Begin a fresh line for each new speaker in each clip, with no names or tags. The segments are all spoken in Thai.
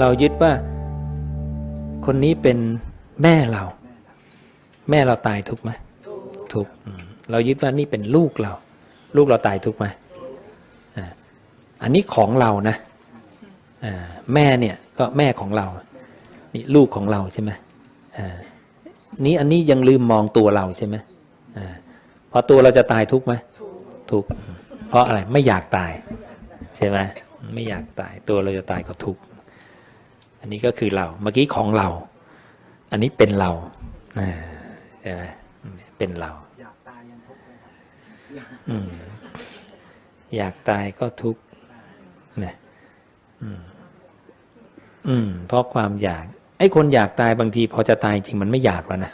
เรายึดว่า คนนี้เป็นแม่เรา แม่เราตายทุกไหมทุกเรายึดว่านี่เป็นลูกเรา ลูกเราตายทุกไหมอันนี้ของเรานะแม่เนี่ยก็แม่ของเรานี่ลูกของเราใช่ไหมอ่านี้อันนี้ยังลืมมองตัวเราใช่ไหมพอตัวเราจะตายทุกไหมทุกเพราะอะไรไม่อยากตายใช่ไหมไม่อยากตายตัวเราจะตายก็ทุกข์ อันนี้ก็คือเรา เมื่อกี้ของเรา อันนี้เป็นเราใช่ไหมเป็นเรา
อยากตายยังทุกข์เลย
อยากตายก็ทุกข์นะอืมอืม เพราะความอยาก ไอ้คนอยากตายบางที พอจะตายจริงมันไม่อยากแล้วนะ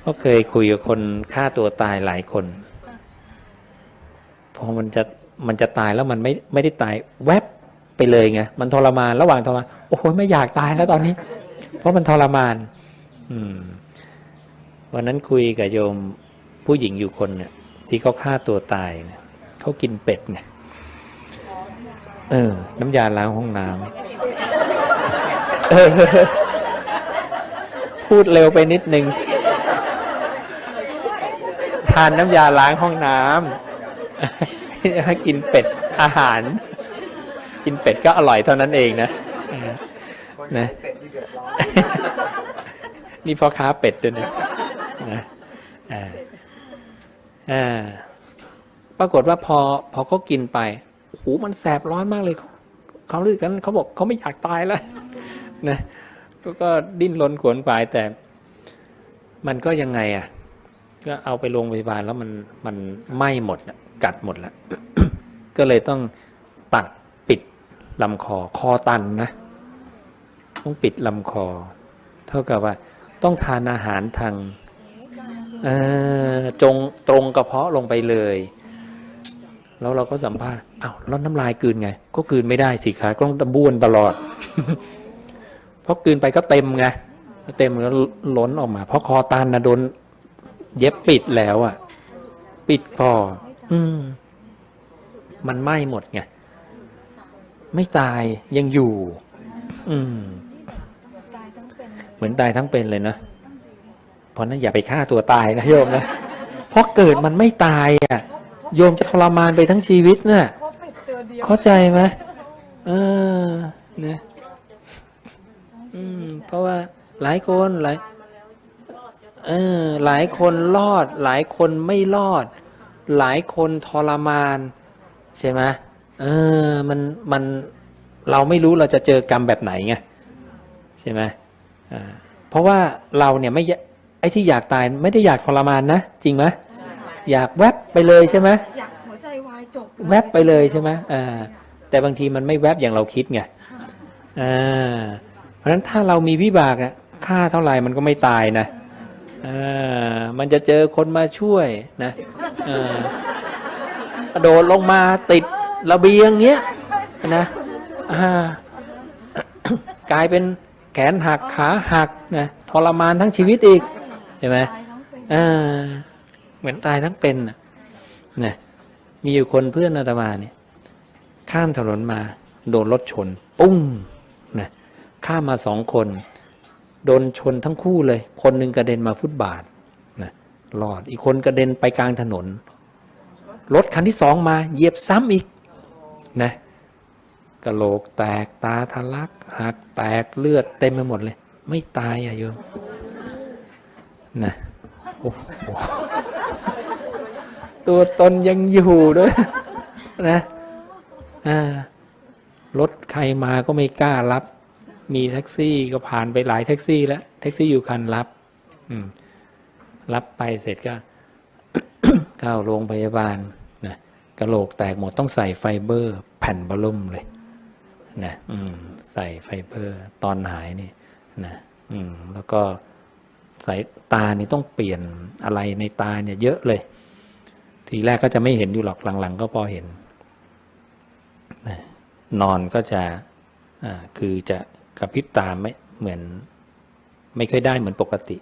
เพราะเคยคุยกับคนฆ่าตัวตายหลายคน พอมันจะมันจะตายแล้วมันไม่ไม่ได้ตาย แวบ ไปเลยไงมันทรมานระหว่างทรมานโอ้โหไม่อยากตายแล้วตอนนี้ เพราะมันทรมาน อืม วันนั้นคุยกับโยมผู้หญิงอยู่คนเนี่ยที่เขาฆ่าตัวตายเนี่ยเขากินเป็ดไงเออ น้ำยาล้างห้องน้ำพูดเร็วไปนิดนึงทานน้ำยาล้างห้องน้ำกินเป็ดอาหาร กินเป็ดก็อร่อยเท่านั้นเองนะเออ
คน
นะ
เป็ดที่เดือดร้อน
นี่พ่อค้าเป็ดด้วยนะนะอ่าอ่าปรากฏว่าพอพอเขากินไปโอ้โหมันแสบร้อนมากเลยเขาเขาเลือกกันเขาบอกเขาไม่อยากตายแล้วนะแล้วก็ดิ้นรนขวนขวายแต่ มันก็ยังไงอะก็เอาไปโรงพยาบาลแล้วมันมันไหม้หมดน่ะกัดหมดแล้วก็เลยต้องตัดปิด ลำคอคอตันนะต้องปิดลำคอ เท่ากับว่าต้องทานอาหารทางจงตรงกระเพาะลงไปเลย แล้วเราก็สัมภาษณ์อ้าวแล้วน้ำลายกืนไง ก็กืนไม่ได้สิคะก็ต้องตะบ้วนตลอด เพราะกืนไปก็เต็มไงเต็มแล้วล้นออกมา เพราะคอตันนะโดนเย็บปิดแล้วอะปิดคออืมมันไหม้หมดไง ไม่ตายยังอยู่ อืม
เห
มือนตายทั้งเป็นเลยนะ เพราะนั้นอย่าไปฆ่าตัวตายนะโยมนะเพราะเกิดมันไม่ตายอะ โยมจะทรมานไปทั้งชีวิตน่ะ
เพราะเป็ดตัวเดีย
เข้าใจไหมเออนะอืม เพราะว่าหลายคนหลายเออหลายคนรอด หลายคนไม่รอด หลายคนทรมาน ใช่ไหม เออมันมันเราไม่รู้เราจะเจอกรรมแบบไหนไงใช่ไหมอ่าเพราะว่าเราเนี่ยไม่อยากไอ้ที่อยากตายไม่ได้อยากทรมานนะจริงไหมอยากแวบไปเลยใช่ไหม
อยากหัวใจวายจบ
แวบไปเลยใช่ไหมอ่าแต่บางทีมันไม่แวบอย่างเราคิดไงอ่าเพราะฉะนั้นถ้าเรามีวิบากอะค่าเท่าไหร่มันก็ไม่ตายนะอ่ามันจะเจอคนมาช่วยนะอ่ากระโดดลงมาติด ระเบียงเงี้ยนะกลายเป็นแขนหักขาหักนะทรมานทั้งชีวิตอีกใช่ไหม
เห
มือนตายทั้งเป็นน่ะนะมีอยู่คนเพื่อนอาตมาเนี่ย ข้ามถนนมา โดนรถชน ปุ้งนะข้ามมาสองคน โดนชนทั้งคู่เลย คนหนึ่งกระเด็นมาฟุตบาทนะรอดอีกคนกระเด็นไปกลางถนนรถคันที่สองมาเหยียบซ้ำอีก นะกระโหลกแตกตาทะลักหักแตกเลือดเต็มไปหมดเลย ไม่ตายอะโยมนะโอ้โหตัวตนยังอยู่ด้วยนะอ่ารถใครมาก็ไม่กล้ารับ มีแท็กซี่ก็ผ่านไปหลายแท็กซี่แล้วแท็กซี่อยู่คันรับรับไปเสร็จก็ เข้าโรงพยาบาล กระโหลกแตกหมดต้องใส่ไฟเบอร์ แผ่นบะล่มเลยนะใส่ไฟเบอร์ตอนหายนี่นะแล้วก็สายตานี่ต้องเปลี่ยนอะไรในตาเนี่ยเยอะเลย ทีแรกก็จะไม่เห็นอยู่หรอกหลังๆ ก็พอเห็นนะนอนก็จะคือจะกระพริบตาไม่เหมือน ไม่ค่อยได้เหมือนปกติ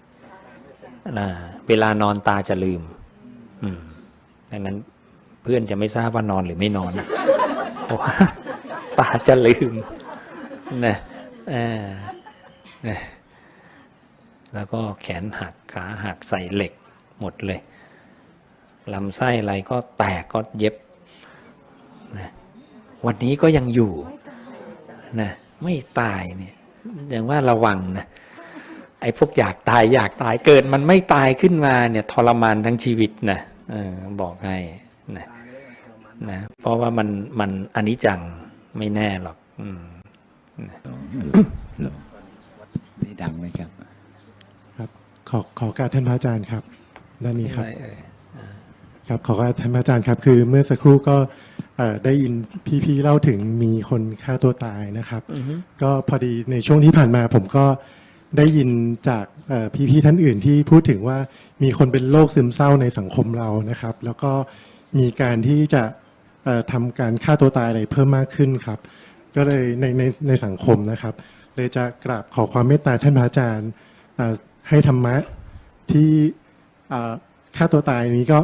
นะเวลานอนตาจะลืมอืมดังนั้น เพื่อนจะไม่ทราบว่านอนหรือไม่นอนเพราะว่าตาจะลืมนะอ่แล้วก็แขนหักขาหักใส่เหล็กหมดเลยลำไส้อะไรก็แตกก็เย็บนะวันนี้ก็ยังอยู่นะไม่ตายเนี่ยอย่างว่าระวังนะไอ้พวกอยากตายอยากตายเกิดมันไม่ตายขึ้นมาเนี่ยทรมานทั้งชีวิตนะเออบอกให้ นะ
ตายแล้วยังทรมาน
นะเพราะว่ามันมันอนิจจังไม่แน่หรอกอืม
นี่ดังไหมครับ
ครับ ขอขอการท่านพระอาจารย์ครับด้านนี้ครับ
ไม่เอ่ย
ครับขอการท่านพระอาจารย์ครับ คือเมื่อสักครู่ก็เอ่อได้ยินพี่ๆเล่าถึงมีคนฆ่าตัวตายนะครับ ก็พอดีในช่วงที่ผ่านมาผมก็ได้ยินจากเอ่อพี่ๆท่านอื่นที่พูดถึงว่ามีคนเป็นโรคซึมเศร้าในสังคมเรานะครับ แล้วก็ มีการที่จะทำการฆ่าตัวตายอะไรเพิ่มมากขึ้นครับ ก็เลยในในในสังคมนะครับ เลยจะกราบขอความเมตตาท่านพระอาจารย์ให้ธรรมะที่ฆ่าตัวตายนี้ก็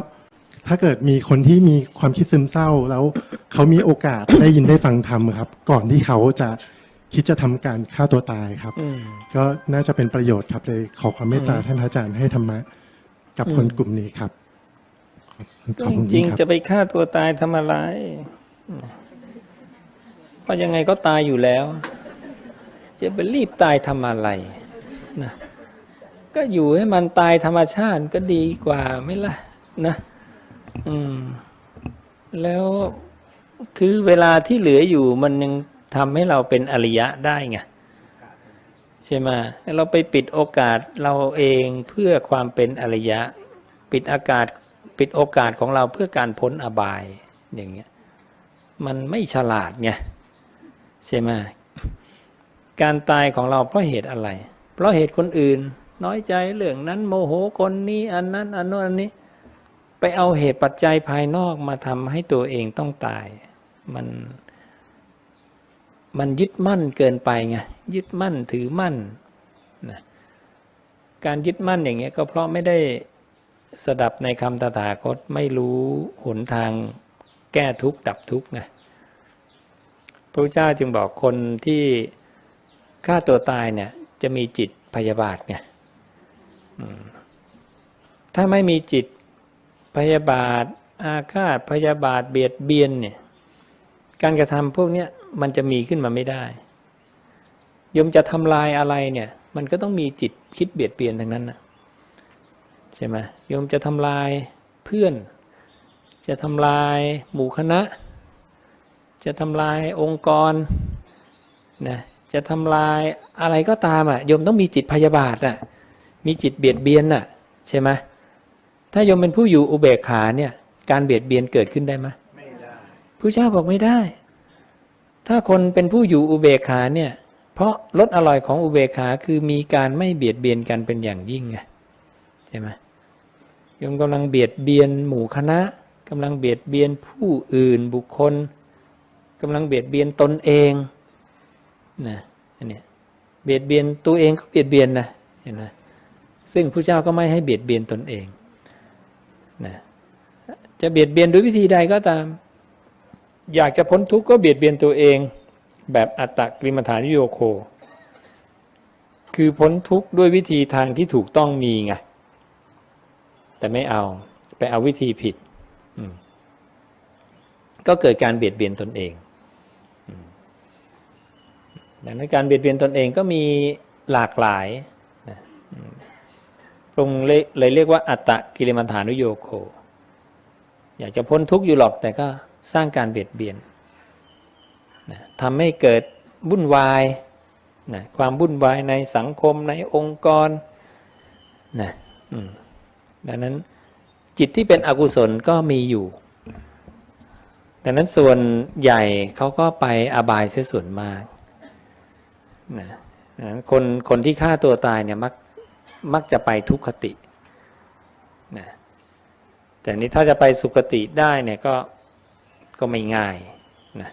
ถ้าเกิดมีคนที่มีความคิดซึมเศร้าแล้วเขามีโอกาสได้ยินได้ฟังธรรมครับ ก่อนที่เขาจะคิดจะทำการฆ่าตัวตายครับ ก็น่าจะเป็นประโยชน์ครับเลยขอความเมตตาท่านพระอาจารย์ให้ธรรมะกับคนกลุ่มนี้ครับ
จริงๆจะไปฆ่าตัวตายทำอะไรเพราะยังไงก็ตายอยู่แล้ว จะไปรีบตายทำอะไรนะก็อยู่ให้มันตายธรรมชาติก็ดีกว่าไม่ล่ะนะ อืม แล้วคือเวลาที่เหลืออยู่มันยังทำให้เราเป็นอริยะได้ไงใช่ไหมเราไปปิดโอกาสเราเองเพื่อความเป็นอริยะ ปิดอากาศ ปิดโอกาสของเราเพื่อการพ้นอบายอย่างเงี้ยมันไม่ฉลาดไงใช่ไหมการตายของเราเพราะเหตุอะไร เพราะเหตุคนอื่น น้อยใจเรื่องนั้นโมโหคนนี้อันนั้นอันโน้นอันนี้ ไปเอาเหตุปัจจัยภายนอกมาทำให้ตัวเองต้องตาย มัน มันยึดมั่นเกินไปไงยึดมั่นถือมั่นนะการยึดมั่นอย่างเงี้ยก็เพราะไม่ได้ สดับในคำตถาคตไม่รู้หนทางแก้ทุกข์ดับทุกข์ไงพระพุทธเจ้าจึงบอกคนที่ฆ่าตัวตายเนี่ยจะมีจิตพยาบาทไงถ้าไม่มีจิตพยาบาท อาฆาตพยาบาทเบียดเบียนเนี่ยการกระทำพวกนี้มันจะมีขึ้นมาไม่ได้ยมจะทำลายอะไรเนี่ย มันก็ต้องมีจิตคิดเบียดเบียนทั้งนั้นนะ ใช่ไหมโยมจะทำลายเพื่อน จะทำลายหมู่คณะ จะทำลายองค์กรนะจะทำลายอะไรก็ตามอะโยมต้องมีจิตพยาบาทอะมีจิตเบียดเบียนอะใช่ไหมถ้าโยมเป็นผู้อยู่อุเบกขาเนี่ยการเบียดเบียนเกิดขึ้นได้ไหม
ไม่ได้
ผู้เจ้าบอกไม่ได้ ถ้าคนเป็นผู้อยู่อุเบกขาเนี่ยเพราะรสอร่อยของอุเบกขาคือมีการไม่เบียดเบียนกันเป็นอย่างยิ่งไงใช่ไหม โยมกำลังเบียดเบียนหมู่คณะกำลังเบียดเบียนผู้อื่นบุคคลกำลังเบียดเบียนตนเองนะอันนี้เบียดเบียนตัวเองก็เบียดเบียนนะเห็นไหมซึ่งผู้เจ้าก็ไม่ให้เบียดเบียนตนเองนะจะเบียดเบียนด้วยวิธีใดก็ตาม อยากจะพ้นทุกข์ก็เบียดเบียนตัวเอง แบบอัตตกริมฐานโยโค คือพ้นทุกข์ด้วยวิธีทางที่ถูกต้องมีไง แต่ไม่เอา ไปเอาวิธีผิด ก็เกิดการเบียดเบียนตนเองดังนั้นการเบียดเบียนตนเองก็มีหลากหลายนะอืมพระองค์เลยเลยเรียกว่าอัตตะกิลมัฐานุโยโค อยากจะพ้นทุกข์อยู่หรอกแต่ก็สร้างการเบียดเบียนทำให้เกิดวุ่นวายนะความวุ่นวายในสังคมในองค์กรนะ ดังนั้นจิตที่เป็นอกุศลก็มีอยู่ ดังนั้นส่วนใหญ่เขาก็ไปอบายเสียส่วนมากนะคนคนที่ฆ่าตัวตายเนี่ยมักมักจะไปทุกขตินะแต่นี้ถ้าจะไปสุขติได้เนี่ยก็ก็ไม่ง่ายนะ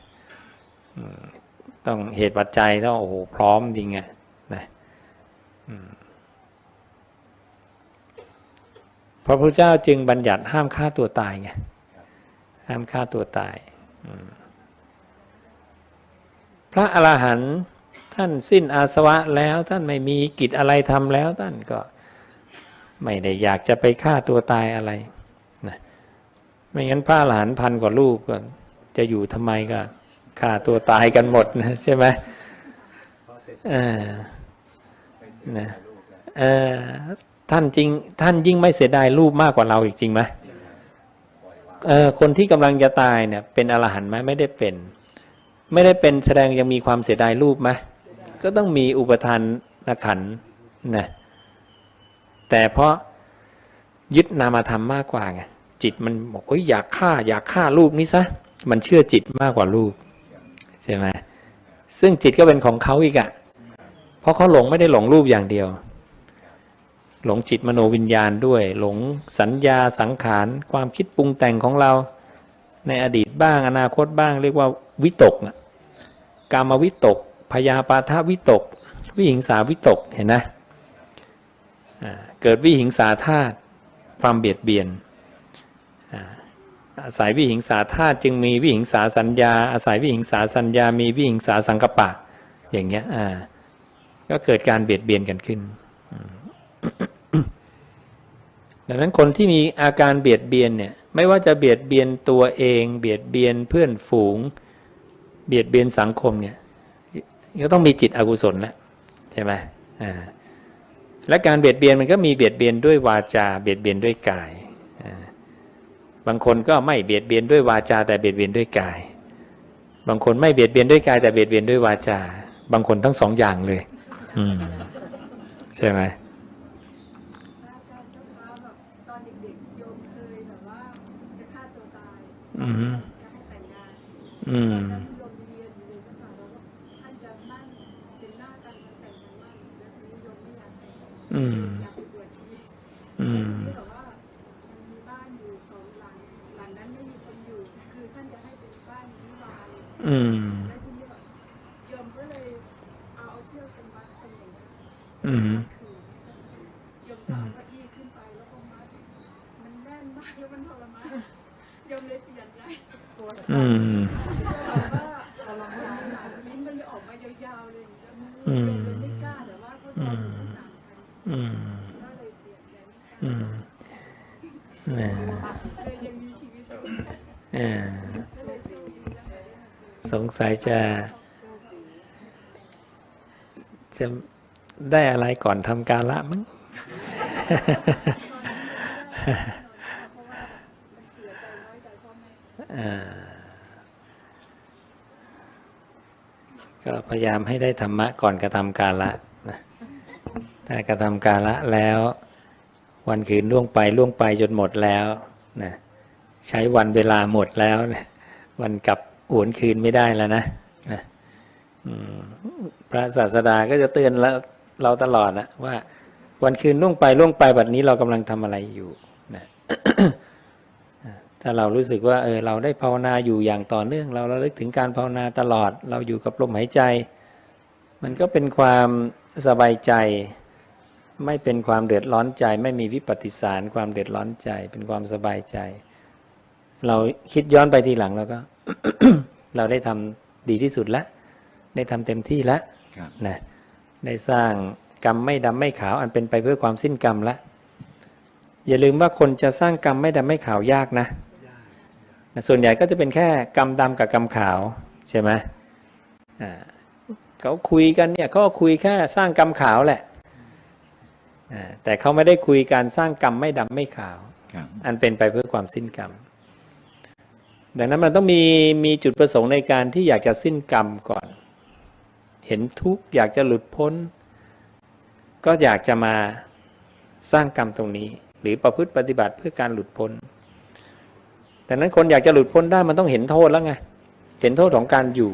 ต้องเหตุปัจจัยต้องโอ้โหพร้อมจริงอะนะอืม พระพุทธเจ้าจึงบัญญัติห้ามฆ่าตัวตายไงห้ามฆ่าตัวตายอืมพระอรหันต์ท่านสิ้นอาสวะแล้วท่านไม่มีกิจอะไรทำแล้วท่านก็ไม่ได้อยากจะไปฆ่าตัวตายอะไรนะไม่งั้นพระหลานพันกว่ารูปก็จะอยู่ทำไมก็ฆ่าตัวตายกันหมดนะใช่ไหม
พอเสร็จ
เออนะเออ ท่านจริง ท่านยิ่งไม่เสียดายรูปมากกว่าเราอีกจริงไหมเออคนที่กำลังจะตายเนี่ย เป็นอรหันต์ไหมไม่ได้เป็น ไม่ได้เป็นแสดงยังมีความเสียดายรูปไหมก็ต้องมีอุปทานขันธ์นะแต่เพราะยึดนามธรรมมากกว่าไงจิตมันบอกเฮ้ยอยากฆ่า อยากฆ่ารูปนี้ซะมันเชื่อจิตมากกว่ารูปใช่ไหมซึ่งจิตก็เป็นของเขาอีกอะเพราะเขาหลงไม่ได้หลงรูปอย่างเดียว หลงจิตมโนวิญญาณด้วย หลงสัญญาสังขาร ความคิดปรุงแต่งของเรา ในอดีตบ้างอนาคตบ้าง เรียกว่าวิตกกามวิตกพยาปาทวิตก วิหิงสาวิตกเห็นนะอ่าเกิดวิหิงสาธาตุความเบียดเบียนอาศัยวิหิงสาธาตุจึงมีวิหิงสาสัญญา อาศัยวิหิงสาสัญญา มีวิหิงสาสังกปะ อย่างเงี้ยอ่าก็เกิดการเบียดเบียนกันขึ้น ดังนั้นคนที่มีอาการเบียดเบียนเนี่ยไม่ว่าจะเบียดเบียนตัวเอง เบียดเบียนเพื่อนฝูง เบียดเบียนสังคมเนี่ยก็ต้องมีจิตอกุศลแล้วใช่ไหมอ่าและการเบียดเบียนมันก็มีเบียดเบียนด้วยวาจา เบียดเบียนด้วยกายอ่าบางคนก็ไม่เบียดเบียนด้วยวาจา แต่เบียดเบียนด้วยกาย บางคนไม่เบียดเบียนด้วยกาย แต่เบียดเบียนด้วยวาจา บางคนทั้งสองอย่างเลย อืมใช่ไหม
อาจารย์เจ้าคะแบบตอนเด็กๆโยมเคยแบบว่าจะฆ่าตัวตาย สงสัยจะ
จะได้อะไรก่อนทำการละมั้งก็พยายามให้ได้ธรรมะก่อนกระทำการละนะถ้ากระทำการละแล้ว วันคืนล่วงไปล่วงไปจนหมดแล้วนะ ใช้วันเวลาหมดแล้วนะวันกลับหวนคืนไม่ได้แล้วนะนะพระศาสดาก็จะเตือนเราเราตลอดนะว่า วันคืนล่วงไปล่วงไปบัดนี้เรากำลังทำอะไรอยู่นะถ้าเรารู้สึกว่าเออเราได้ภาวนาอยู่อย่างต่อเนื่องเราระลึกถึงการภาวนาตลอด เราอยู่กับลมหายใจ มันก็เป็นความสบายใจ ไม่เป็นความเดือดร้อนใจ ไม่มีวิปฏิสารความเดือดร้อนใจ เป็นความสบายใจ เราคิดย้อนไปทีหลังแล้วก็ เราได้ทำดีที่สุดแล้วได้ทำเต็มที่แล้ว
ครับ
นะได้สร้างกรรมไม่ดำไม่ขาว อันเป็นไปเพื่อความสิ้นกรรมละ อย่าลืมว่าคนจะสร้างกรรมไม่ดำไม่ขาวยากนะนะส่วนใหญ่ก็จะเป็นแค่กรรมดำกับกรรมขาวใช่ไหมอ่าเขาคุยกันเนี่ยเขาก็คุยแค่สร้างกรรมขาวแหละอ่าแต่เขาไม่ได้คุยการสร้างกรรมไม่ดำไม่ขาว
ครับ
อันเป็นไปเพื่อความสิ้นกรรม ดังนั้นมันต้องมีมีจุดประสงค์ในการที่อยากจะสิ้นกรรมก่อน เห็นทุกข์อยากจะหลุดพ้น ก็อยากจะมาสร้างกรรมตรงนี้ หรือประพฤติปฏิบัติเพื่อการหลุดพ้นดังนั้นคนอยากจะหลุดพ้นได้มันต้องเห็นโทษแล้วไง เห็นโทษของการอยู่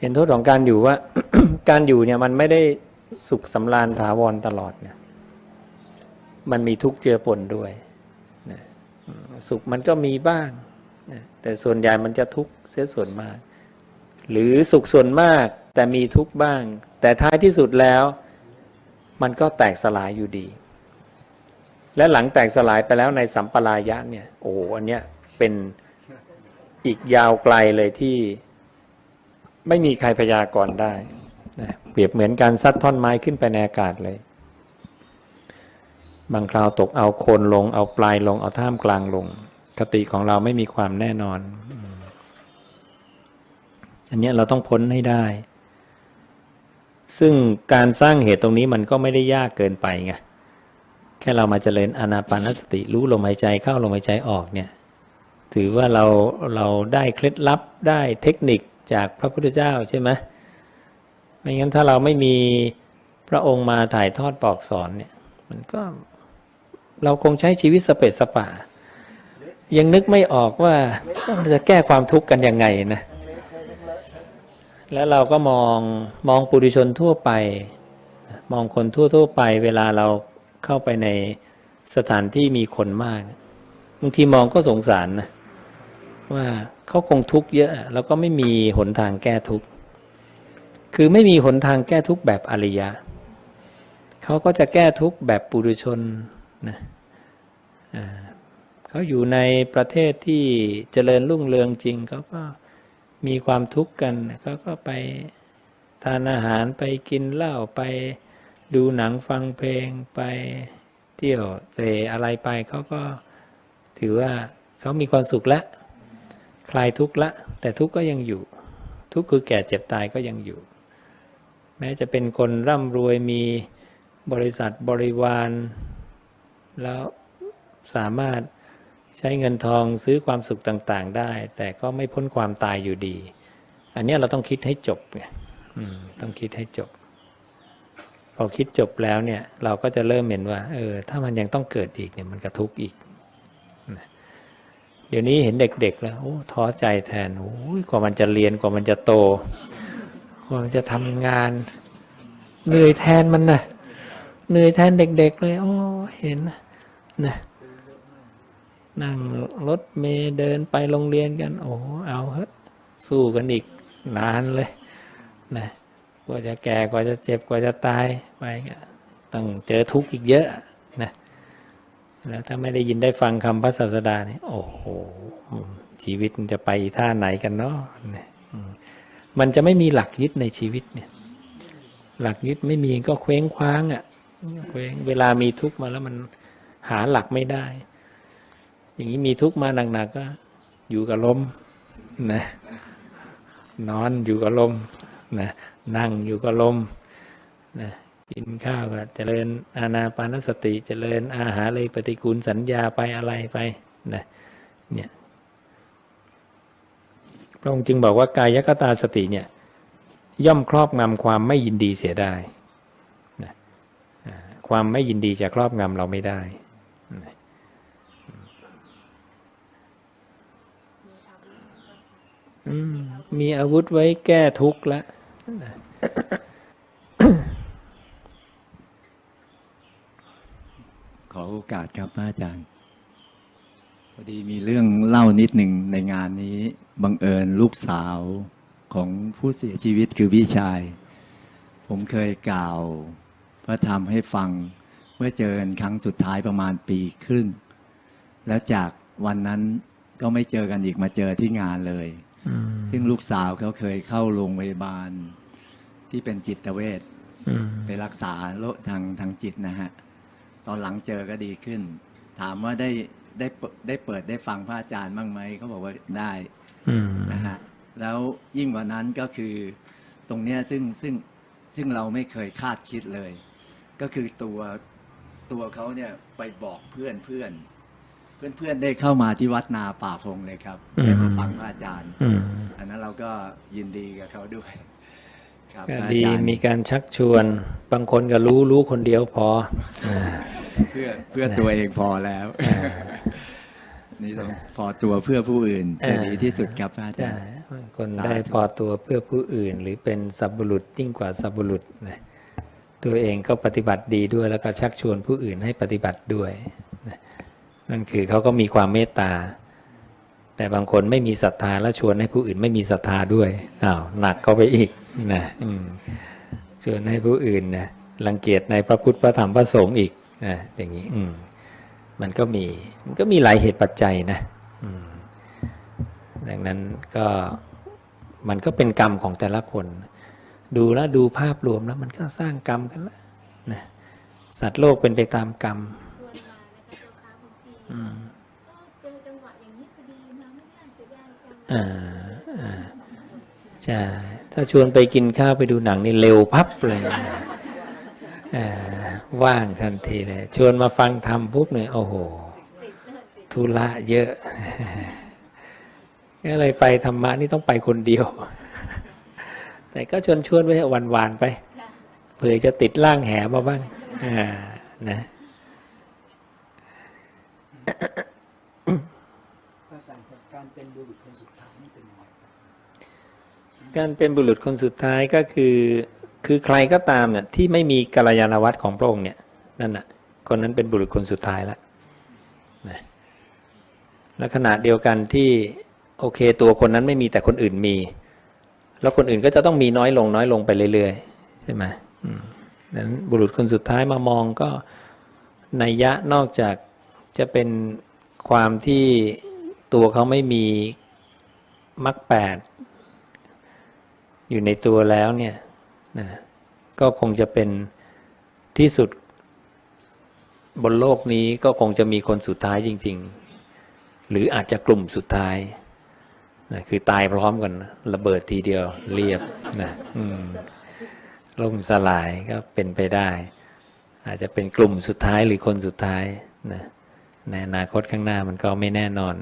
เห็นโทษของการอยู่ว่า การอยู่เนี่ยมันไม่ได้สุขสำราญถาวรตลอดเนี่ย มันมีทุกข์เจือปนด้วย สุขมันก็มีบ้าง แต่ส่วนใหญ่มันจะทุกข์เสียส่วนมาก หรือสุขส่วนมากแต่มีทุกข์บ้าง แต่ท้ายที่สุดแล้ว มันก็แตกสลายอยู่ดี และหลังแตกสลายไปแล้วในสัมปรายะเนี่ยโอ้โหอันเนี้ยเป็นอีกยาวไกลเลยที่ไม่มีใครพยากรณ์ได้นะเปรียบเหมือนการซัดท่อนไม้ขึ้นไปในอากาศเลย บางคราวตกเอาโคนลงเอาปลายลงเอาท่ามกลางลง คติของเราไม่มีความแน่นอน อันนี้เราต้องพ้นให้ได้ ซึ่งการสร้างเหตุตรงนี้มันก็ไม่ได้ยากเกินไปไง แค่เรามาเจริญอนาปานสติรู้ลมหายใจเข้าลมหายใจออกเนี่ย ถือว่าเราเราได้เคล็ดลับได้เทคนิคจากพระพุทธเจ้าใช่ไหมไม่งั้นถ้าเราไม่มีพระองค์มาถ่ายทอดบอกสอนเนี่ย มันก็เราคงใช้ชีวิตสเปซสปะ ยังนึกไม่ออกว่าจะแก้ความทุกข์กันยังไงนะแล้วเราก็มองมองปุถุชนทั่วไป มองคนทั่วทั่วๆไป เวลาเราเข้าไปในสถานที่มีคนมากบางทีมองก็สงสารนะว่าเขาคงทุกข์เยอะ แล้วก็ไม่มีหนทางแก้ทุกข์คือไม่มีหนทางแก้ทุกข์แบบอริยะเขาก็จะแก้ทุกข์แบบปุถุชนนะอ่า เขาอยู่ในประเทศที่เจริญรุ่งเรืองจริงเขาก็มีความทุกข์กันเขาก็ไปทานอาหารไปกินเหล้าไปดูหนังฟังเพลงไปเที่ยวเตะอะไรไปเขาก็ถือว่าเขามีความสุขล้วคลายทุกข์ละ แต่ทุกข์ก็ยังอยู่ ทุกข์คือแก่เจ็บตายก็ยังอยู่ แม้จะเป็นคนร่ำรวยมีบริษัทบริวาร แล้วสามารถ ใช้เงินทองซื้อความสุขต่างๆได้ แต่ก็ไม่พ้นความตายอยู่ดี อันนี้เราต้องคิดให้จบไงต้องคิดให้จบ พอคิดจบแล้วเนี่ยเราก็จะเริ่มเห็นว่า เออ ถ้ามันยังต้องเกิดอีกเนี่ยมันกระทุกข์อีก เดี๋ยวนี้เห็นเด็ก ๆ แล้วโอ้ท้อใจแทนโอ้ยกว่ามันจะเรียนกว่ามันจะโต กว่ามันจะทำงานเหนื่อยแทนมันนะเหนื่อยแทนเด็ก ๆ เลย โอ้เห็นนะ นั่งรถเมล์เดินไปโรงเรียนกัน โอ้เอาเถอะสู้กันอีกนานเลยนะกว่าจะแก่กว่าจะเจ็บกว่าจะตายไปก็ต้องเจอทุกข์อีกเยอะนะแล้วถ้าไม่ได้ยินได้ฟังคำพระศาสดาเนี่ยโอ้โหชีวิตมันจะไปท่าไหนกันเนาะนะมมันจะไม่มีหลักยึดในชีวิตเนี่ย หลักยึดไม่มีก็เคว้งคว้างอะ่ะเคว้งเวลามีทุกข์มาแล้วมันหาหลักไม่ได้ อย่างนี้มีทุกข์มาหนักๆก็ อยู่กับลมนะนอนอยู่กับลมนะนั่งอยู่กับลมนะกินข้าวก็เจริญอาณาปานสติเจริญอาหารเลยปฏิกูลสัญญาไปอะไรไปนะเนี่ยพระองค์จึงบอกว่ากายคตาสติเนี่ยย่อมครอบงำความไม่ยินดีเสียได้นะความไม่ยินดีจะครอบงำเราไม่ได้นะอื มีอาวุธไว้แก้ทุกข์ล้ว
ขอโอกาสครับอาจารย์พอดีมีเรื่องเล่านิดหนึ่งในงานนี้บังเอิญลูกสาวของผู้เสียชีวิตคือพี่ชาย ผมเคยกล่าวพระธรรมให้ฟังเมื่อเจอกันครั้งสุดท้ายประมาณปีครึ่ง แล้วจากวันนั้นก็ไม่เจอกันอีกมาเจอที่งานเลย ซึ่งลูกสาวเขาเคยเข้าโรงพยาบาล ที่เป็นจิตเวช
อืม
ไปรักษาโรคทางทางจิตนะฮะ ตอนหลังเจอก็ดีขึ้น ถามว่าได้ได้เปิดได้เปิดได้ฟังพระอาจารย์บ้างไหมเขาบอกว่าได้
อืม
นะฮะแล้วยิ่งกว่านั้นก็คือตรงเนี้ยซึ่งซึ่งซึ่งเราไม่เคยคาดคิดเลย ก็คือตัวตัวเขาเนี่ยไปบอกเพื่อนเพื่อน เพื่อนเพื่อนได้เข้ามาที่วัดนาป่าพงเลยครับได้มาฟังพระอาจารย์
อืม
อันนั้นเราก็ยินดีกับเขาด้วยครับ
ก็
พระอา
ดี
จารย์
มีการชักชวนบางคนก็รู้รู้คนเดียวพออ่า
เพื่อเพื่อตัวเองพอแล้วนี่ต้องพอตัวเพื่อผู้อื่นจะดีที่สุดครับพระอาจา
ใช่
รย์
บางคน
สาธุ
ได้พอตัวเพื่อผู้อื่น หรือเป็นสัพบุรุษยิ่งกว่าสัพบุรุษนะตัวเองก็ปฏิบัติดีด้วยแล้วก็ชักชวนผู้อื่นให้ปฏิบัติด้วย นั่นคือเขาก็มีความเมตตา แต่บางคนไม่มีศรัทธาแล้วชวนให้ผู้อื่นไม่มีศรัทธาด้วยอ้าวหนักก็ไปอีกนะชวนให้ผู้อื่นนะรังเกียจในพระพุทธพระธรรมพระสงฆ์อีกนะอย่างนี้อืมมันก็มีมันก็มีหลายเหตุปัจจัยนะอืมดังนั้นก็มันก็เป็นกรรมของแต่ละคน ดูแล้วดูภาพรวมแล้วมันก็สร้างกรรมกันแล้วนะสัตว์โลกเป็นไปตามกรรม ใช่ ถ้าชวนไปกินข้าวไปดูหนังนี่เร็วพับเลยว่างทันทีเลย ชวนมาฟังธรรมปุ๊บเนี่ยโอ้โหธุระเยอะก็เลยไปธรรมะนี่ต้องไปคนเดียว แต่ก็ชวนชวนไว้วันวานไป เผื่อจะติดล่างแหมาบ้าง อ่า นะ
อาจารย์ครับการ เป็นบุรุษคนสุดท้ายนี่เป็นยังไง
การเป็นบุรุษคนสุดท้ายก็คือคือใครก็ตามเนี่ยที่ไม่มีกัลยาณวัตรของพระองค์เนี่ยนั่นน่ะคนนั้นเป็นบุรุษคนสุดท้ายแล้วนะและขณะเดียวกันที่โอเคตัวคนนั้นไม่มีแต่คนอื่นมี แล้วคนอื่นก็จะต้องมีน้อยลงน้อยลงไปเรื่อยๆใช่ไหมอืมดังนั้นบุรุษคนสุดท้ายมามองก็นัยยะนอกจากจะเป็นความที่ ตัวเขาไม่มีมรรคแปดอยู่ในตัวแล้วเนี่ยนะก็คงจะเป็นที่สุดบนโลกนี้ก็คงจะมีคนสุดท้ายจริง ๆ หรืออาจจะกลุ่มสุดท้ายนะคือตายพร้อมกันระเบิดทีเดียวเรียบนะล่มสลายก็เป็นไปได้ อาจจะเป็นกลุ่มสุดท้ายหรือคนสุดท้ายนะในอนาคตข้างหน้ามันก็ไม่แน่นอน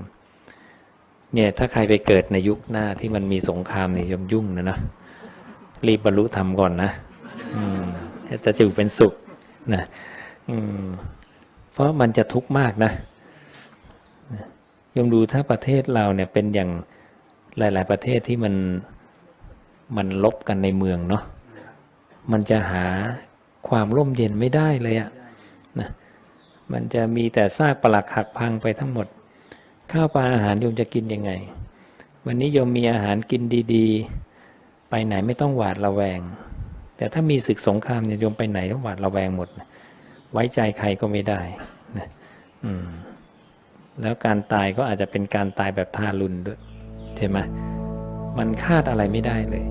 เนี่ยถ้าใครไปเกิดในยุคหน้าที่มันมีสงครามเนี่ยยมยุ่งนะนะรีบบรรลุธรรมก่อนนะอืมจะจะอยู่เป็นสุขนะอืมเพราะมันจะทุกข์มากนะนะยมดูถ้าประเทศเราเนี่ยเป็นอย่างหลาย ๆ ประเทศที่มันมันลบกันในเมืองเนาะมันจะหาความร่มเย็นไม่ได้เลยอะนะมันจะมีแต่ซากปลักหักพังไปทั้งหมด ข้าวปลาอาหารโยมจะกินยังไง วันนี้โยมมีอาหารกินดีๆ ไปไหนไม่ต้องหวาดระแวง แต่ถ้ามีศึกสงครามเนี่ยโยมไปไหนต้องหวาดระแวงหมด ไว้ใจใครก็ไม่ได้นะอืมแล้วการตายก็อาจจะเป็นการตายแบบทารุณด้วยใช่ไหมมันคาดอะไรไม่ได้เลย